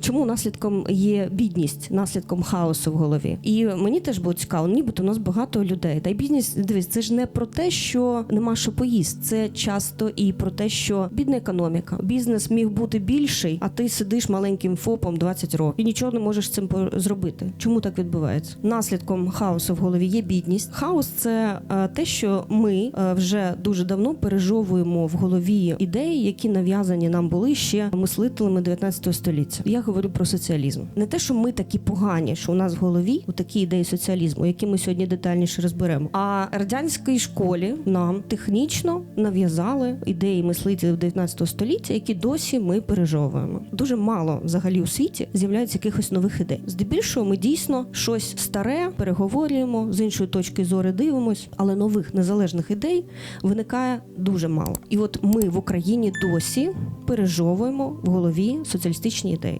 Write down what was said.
чому наслідком є бідність, наслідком хаосу в голові. І мені теж було цікаво, нібито у нас багато людей. Та й бідність, дивись, це ж не про те, що нема що поїсти. Це часто і про те, що бідна економіка. Бізнес міг бути більший, а ти сидиш маленьким ФОПом 20 років і нічого не можеш з цим зробити. Чому так відбувається? Наслідком хаосу в голові є бідність. Хаос це е, те, що ми е, вже дуже давно пережовуємо в голові ідеї, які нав'язані нам були ще мислителями 19 століття. Я говорю про соціалізм. Не те, що ми такі погані, що у нас в голові у такі ідеї соціалізму, які ми сьогодні детальніше розберемо. А радянській школі нам технічно нав'язали ідеї мислителів 19 століття, які досі ми пережовуємо. Дуже мало взагалі у світі з'являється якихось нових ідей. Здебільшого ми дійсно щось старе переговорюємо з іншої точки зору дивимось, але нових незалежних ідей виникає дуже мало. І от ми в Україні досі пережовуємо в голові соціалістичні ідеї.